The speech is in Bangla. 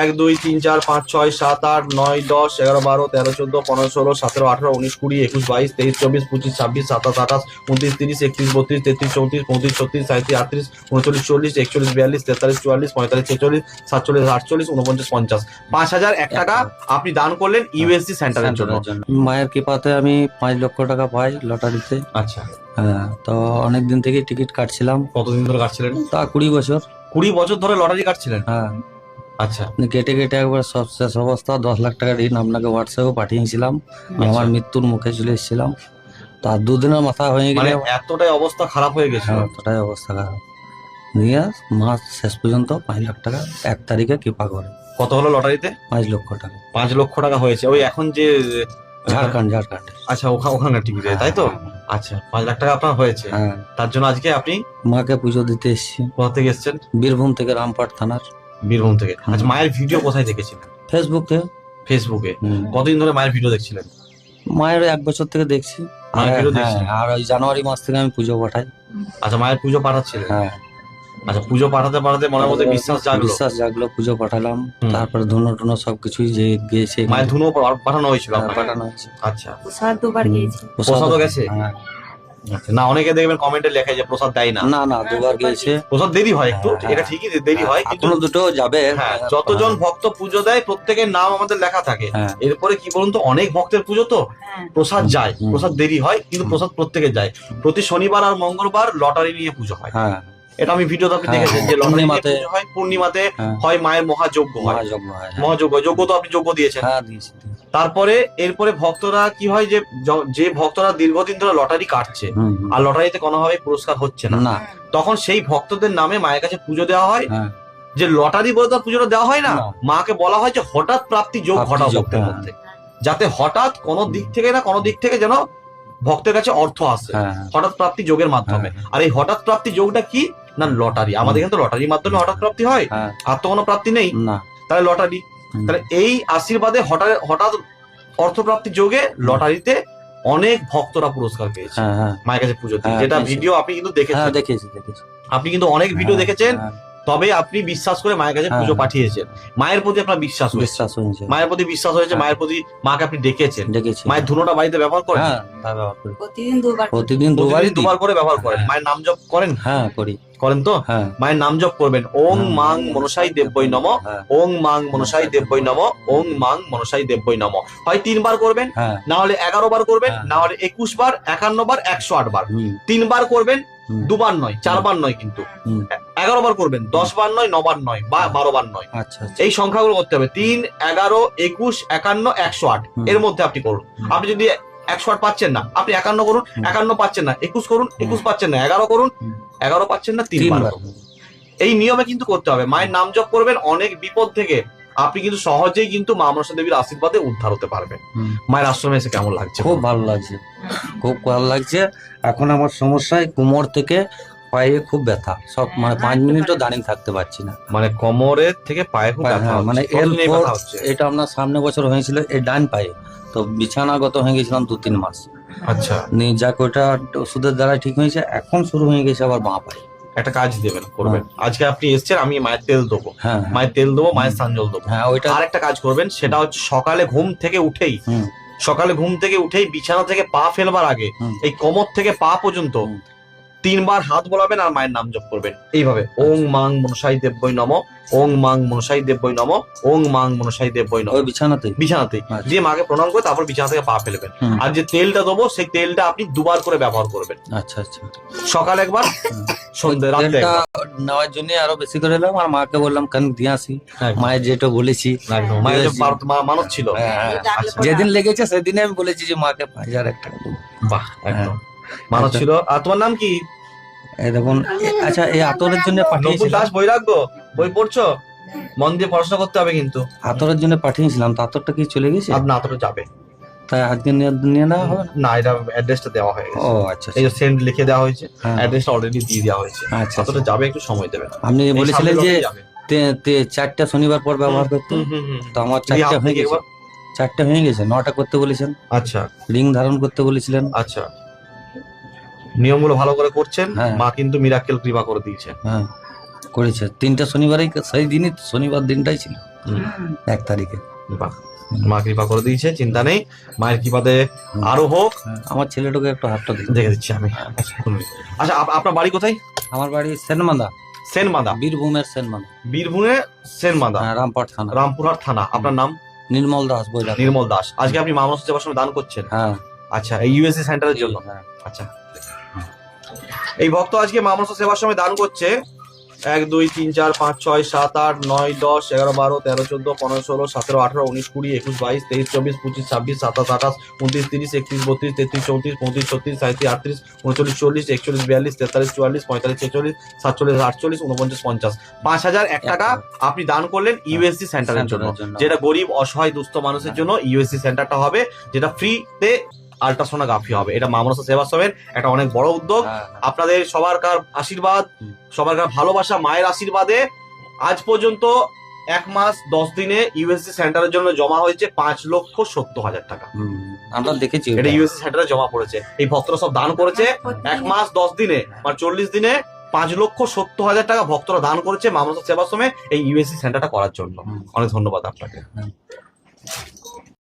এক দুই তিন চার পাঁচ ছয় সাত আট নয় দশ এগারো বারো তেরো চোদ্দ পনেরো ষোলো সতেরো আঠারো উনিশ কুড়ি একুশ বাইশ তেইশ চব্বিশ পঁচিশ ছাব্বিশ সাতাশ আঠাশ উনত্রিশ তিরিশ একত্রিশ বত্রিশ তেত্রিশ চৌত্রিশ পঁয়ত্রিশ ছত্রিশ সাঁত্রিশ আটত্রিশ উনচল্লিশ চল্লিশ একচল্লিশ বিয়াল্লিশ তেতাল্লিশ চুয়াল্লিশ পঁয়তাল্লিশ ছেচল্লিশ সাতচল্লিশ আটচল্লিশ উনপঞ্চাশ পঞ্চাশ। পাঁচ হাজার এক টাকা আপনি দান করলেন ইউএসসি সেন্টারের জন্য। মায়ের কৃপাতে আমি পাঁচ লক্ষ টাকা পাই লটারিতে। আচ্ছা। হ্যাঁ তো অনেক দিন থেকে টিকিট কাটছিলাম। কতদিন ধরে কাটছিলেন? তা কুড়ি বছর। কুড়ি বছর ধরে লটারি কাটছিলেন? হ্যাঁ। আচ্ছা। কেটে কেটে একবার সব শেষ অবস্থা দশ লাখ টাকা ঋণ আপনাকে হোয়াটসঅ্যাপে পাঠিয়েছিলাম। আমার মৃত্যুর মুখে চলে এসেছিলাম। তার দুদিনের মাথা হয়ে মানে গেলে এতটাই অবস্থা খারাপ হয়ে গেছিল। হ্যাঁ, এতটাই অবস্থা খারাপ। দিয়ে মাস শেষ পর্যন্ত পাঁচ লাখ টাকা এক তারিখে কৃপা করে। কত হলো লটারিতে? পাঁচ লক্ষ টাকা। পাঁচ লক্ষ টাকা হয়েছে। ওই এখন যে ঝাড়খণ্ড ঝাড়খণ্ড। আচ্ছা ওখানে ওখানে টিকিট তাই তো? আচ্ছা পাঁচ লাখ টাকা আপনার হয়েছে। হ্যাঁ। তার জন্য আজকে আপনি মাকে পুজো দিতে এসেছি। কোথা থেকে এসেছেন? বীরভূম থেকে রামপাট থানার। বীরভূম থেকে। আচ্ছা মায়ের ভিডিও কোথায় দেখেছিলেন? ফেসবুকে ফেসবুকে কতদিন ধরে মায়ের ভিডিও দেখছিলেন? মায়ের এক বছর থেকে দেখছি। আর- হ্যাঁ, দেখছেন? আর ওই জানুয়ারি মাস থেকে আমি পুজো পাঠাই। আচ্ছা মায়ের পুজো পাঠাচ্ছিলেন? হ্যাঁ। আচ্ছা পুজো পাঠাতে পাঠাতে মনের মধ্যে বিশ্বাস জাগলো? বিশ্বাস জাগলো পুজো পাঠালাম। তারপরে ধুনো টুনো সবকিছুই যে গিয়েছে মায়ের ধুনো পাঠানো হয়েছিল হ্যাঁ, পাঠানো হয়েছে। আচ্ছা। প্রসাদ দুবার গিয়েছি প্রসাদও গেছে? হ্যাঁ। আচ্ছা, না অনেকে দেখবেন কমেন্টে লেখে যে প্রসাদ দেয় না। না না দুবার গিয়েছে। প্রসাদ দেরি হয় একটু হ্যাঁ, এটা ঠিকই দেরি হয় কিন্তু দুটো যাবে। হ্যাঁ যতজন ভক্ত পুজো দেয় প্রত্যেকের নাম আমাদের লেখা থাকে। হ্যাঁ। এরপরে কি বলুন তো অনেক ভক্তের পুজো তো? হ্যাঁ। প্রসাদ যায় প্রসাদ দেরি হয় কিন্তু প্রসাদ প্রত্যেকে যায়। প্রতি শনিবার আর মঙ্গলবার লটারি নিয়ে পুজো হয়। হ্যাঁ। এটা আমি ভিডিওতে আপনি হ্যাঁ, দেখেছেন যে হ্যাঁ, পূর্ণিমাতে- হয় পূর্ণিমাতে হ্যাঁ। হয় মায়ের মহাযজ্ঞ হয়। মহাযজ্ঞ হয় হ্যাঁ। মহাযজ্ঞ যজ্ঞ তো আপনি যজ্ঞ দিয়েছেন। হ্যাঁ দিয়েছি। তারপরে এরপরে ভক্তরা কি হয় যে যে ভক্তরা দীর্ঘদিন ধরে লটারি কাটছে। আর লটারিতে কোনোভাবে পুরস্কার হচ্ছে না। তখন সেই ভক্তদের নামে মায়ের কাছে পুজো দেওয়া হয়। হ্যাঁ। যে লটারি বলে তো পুজোটা দেওয়া হয় না। মাকে বলা হয় যে হঠাৎ প্রাপ্তি যোগ যোগ, ভক্তের হ্যাঁ। মধ্যে। যাতে হঠাৎ কোনো দিক থেকে না কোনো দিক থেকে যেন ভক্তের কাছে অর্থ আসে। হ্যাঁ হঠাৎ প্রাপ্তি যোগের মাধ্যমে। আর এই হঠাৎ প্রাপ্তি যোগটা কি? না লটারি। আমাদের এখানে তো লটারির মাধ্যমে হঠাৎ প্রাপ্তি হয়? আর তো কোনো প্রাপ্তি নেই? তাহলে লটারি। তাহলে এই আশীর্বাদে হঠাৎ হঠাৎ অর্থপ্রাপ্তি যোগে লটারিতে অনেক ভক্তরা পুরস্কার পেয়েছে। হ্যাঁ হ্যাঁ। মায়ের কাছে পুজো দিয়ে হ্যাঁ, যেটা ভিডিও আপনি কিন্তু দেখেছেন। দেখেছি দেখেছি। আপনি কিন্তু অনেক ভিডিও দেখেছেন। তবে আপনি বিশ্বাস করে মায়ের কাছে পুজো হ্যাঁ। পাঠিয়েছেন। মায়ের প্রতি আপনার বিশ্বাস বিশ্বাস হয়েছে। মায়ের প্রতি বিশ্বাস হয়েছে হ্যাঁ। মায়ের প্রতি মাকে আপনি ডেকেছেন? দেখেছি মায়ের ধুনোটা বাড়িতে ব্যবহার করেন? হ্যাঁ তা ব্যবহার করি। প্রতিদিন দুবার প্রতিদিন দিই। দুবার করে ব্যবহার করেন। মায়ের নাম জপ করেন? হ্যাঁ করি। করেন তো? মায়ের নাম জপ করবেন। ওং। মাং মনসাই দেব্যই নম। ওং মাং মনসাই দেব্যই নম। ওং মাং মনসাই দেব্যই নম। হয় তিনবার করবেন? না হলে এগারো বার করবেন। না হলে একুশ বার একান্ন বার একশো আট বার। হুম, তিনবার করবেন? দুবার নয় চারবার নয় কিন্তু। এগারো বার করবেন দশ বার নয় নবার নয় বা বারো বার নয়। আচ্ছা আচ্ছা। এই সংখ্যাগুলো করতে হবে তিন এগারো একুশ একান্ন একশো আট। এর মধ্যে আপনি করুন। আপনি যদি একশো আট পাচ্ছেন না আপনি একান্ন করুন একান্ন পাচ্ছেন না একুশ করুন একুশ পাচ্ছেন না এগারো করুন এগারো পাচ্ছেন না তিনবার এই নিয়মে কিন্তু করতে হবে মায়ের নাম জপ করবেন অনেক বিপদ থেকে আপনি কিন্তু সহজেই কিন্তু মা মনসা দেবীর আশীর্বাদে উদ্ধার হতে পারবেন। মায়ের আশ্রমে এসে কেমন লাগছে? খুব ভালো লাগছে। খুব ভালো লাগছে। এখন আমার সমস্যায় কোমর থেকে পায়ে খুব ব্যথা। সব মানে পাঁচ মিনিটও দাঁড়িয়ে থাকতে পারছি না। মানে কোমরের থেকে পায়ে খুব ব্যথা হ্যাঁ, মানে এল এটা আপনার সামনে বছর হয়েছিল এই ডান পায়ে। তো বিছানাগত হয়ে গেছিলাম দু তিন মাস। আচ্ছা। নিয়ে যাক ওটা ওষুধের দ্বারা ঠিক হয়েছে এখন শুরু হয়ে গেছে আবার বাঁ পায়ে। একটা কাজ দেবেন করবেন। আজকে আপনি এসছেন আমি মায়ের তেল দেবো। হ্যাঁ মায়ের তেল দেবো মায়ের সাঞ্জল দেবো। হ্যাঁ ওইটা আর একটা কাজ করবেন সেটা হচ্ছে সকালে ঘুম থেকে উঠেই হুম, সকালে ঘুম থেকে উঠেই বিছানা থেকে পা ফেলবার আগে এই কোমর থেকে পা পর্যন্ত। তিনবার হাত বলাবেন আর মায়ের নাম জপ করবেন। এইভাবে ওং মাং মনসাই দেব্যই নম ওং মাং মনসাই দেব্যই নম ওং মাং মনসাই দেব্যই নম। বিছানাতে? বিছানাতে। আচ্ছা। দিয়ে মাকে প্রণাম করে তারপর বিছানা থেকে পা ফেলবেন। আর যে তেলটা দেবো সেই তেলটা আপনি দুবার করে ব্যবহার করবেন। আচ্ছা আচ্ছা। সকাল একবার সন্ধ্যে একবার। নেওয়ার জন্য আরও বেশি করে এলাম আর মাকে বললাম কেন দিয়ে আসি। মায়ের যেটা বলেছি মায়ের যে মা- মানত ছিল। হ্যাঁ, হ্যাঁ। পরে যেদিন লেগেছে সেদিনে আমি বলেছি যে মাকে পাঁচ হাজার এক টাকা দেবো। বাহ একদম। মানত ছিল। আর তোমার নাম কি? দেখুন আচ্ছা এই আতরের জন্য পাঠিয়েছিলাম দাস বই রাখব? বই পড়ছো? মন দিয়ে পড়াশোনা করতে হবে কিন্তু। আতরের জন্য পাঠিয়েছিলাম তো আতরটা কি চলে গেছে? আপনার আতরে যাবে। তাই আজকে নিয়ে নেওয়া হবে না? না এটা অ্যাড্রেসটা দেওয়া হয়ে গেছে। ও আচ্ছা এই যে সেন্ড লিখে দেওয়া হয়েছে হ্যাঁ, অ্যাড্রেসটা অলরেডি দিয়ে দেওয়া হয়েছে। আচ্ছা আচ্ছা। যাবে একটু সময় দেবেন আপনি বলেছিলেন যে চারটা শনিবার পর ব্যবহার করতে। তো আমার চারটা হয়ে গেছে। চারটা হয়ে গেছে নটা করতে বলেছেন। আচ্ছা। রিং ধারণ করতে বলেছিলেন। আচ্ছা। নিয়মগুলো ভালো করে করছেন হ্যাঁ। মা কিন্তু মিরাক্কেল কৃপা করে দিয়েছে হ্যাঁ করেছে। তিনটা শনিবারই সেই দিনই শনিবার দিনটাই ছিল। এক তারিখে। বাহ। মা কৃপা করে দিয়েছে চিন্তা নেই মায়ের কৃপাতে আরও হোক। হ্যাঁ, আমার ছেলেটাকে একটু হাতটা দিই দেখে দিচ্ছি আমি। আচ্ছা আপ- আপনার বাড়ি কোথায়? আমার বাড়ি সেনমাদা। সেনমাদা। বীরভূমের সেনমাদা। বীরভূমে সেনমাদা। হ্যাঁ, রামপাট থানা। রামপুরহাট থানা। আপনার নাম? নির্মল দাস বইলা নির্মল দাস। আজকে আপনি মা মনসা সেবার সময় দান করছেন। হ্যাঁ। আচ্ছা এই ইউএসসি সেন্টারের জন্য। হ্যাঁ। আচ্ছা। এই ভক্ত আজকে মা সেবার সময় দান করছে এক দুই তিন চার পাঁচ ছয় সাত আট নয় দশ এগারো বারো তেরো চোদ্দ পনেরো ষোলো সতেরো আঠারো উনিশ কুড়ি একুশ বাইশ তেইশ চব্বিশ পঁচিশ ছাব্বিশ সাতাশ আঠাশ উনত্রিশ তিরিশ একত্রিশ বত্রিশ তেত্রিশ চৌত্রিশ পঁয়ত্রিশ ছত্রিশ সাঁত্রিশ আটত্রিশ উনচল্লিশ চল্লিশ একচল্লিশ বিয়াল্লিশ তেতাল্লিশ চুয়াল্লিশ পঁয়তাল্লিশ ছেচল্লিশ সাতচল্লিশ আটচল্লিশ উনপঞ্চাশ পঞ্চাশ পাঁচ হাজার এক টাকা আপনি দান করলেন ইউএসসি সেন্টারের জন্য। যেটা গরিব অসহায় দুস্থ মানুষের জন্য ইউএসসি সেন্টারটা হবে যেটা ফ্রিতে আল্ট্রাসোনোগ্রাফি হবে। এটা মামনসা সেবা সমের একটা অনেক বড় উদ্যোগ। হ্যাঁ, হ্যাঁ। আপনাদের সবার কার আশীর্বাদ সবার কার ভালোবাসা মায়ের আশীর্বাদে আজ পর্যন্ত এক মাস দশ দিনে ইউএসসি সেন্টারের জন্য জমা হয়েছে পাঁচ লক্ষ সত্তর হাজার টাকা। আমরা দেখেছি এটা ইউএসসি সেন্টারে জমা পড়েছে। এই ভক্তরা সব দান করেছে। এক মাস দশ দিনে মানে চল্লিশ দিনে পাঁচ লক্ষ সত্তর হাজার টাকা ভক্তরা দান করেছে মামলা সেবার সময় এই ইউএসসি সেন্টারটা করার জন্য। অনেক ধন্যবাদ আপনাকে।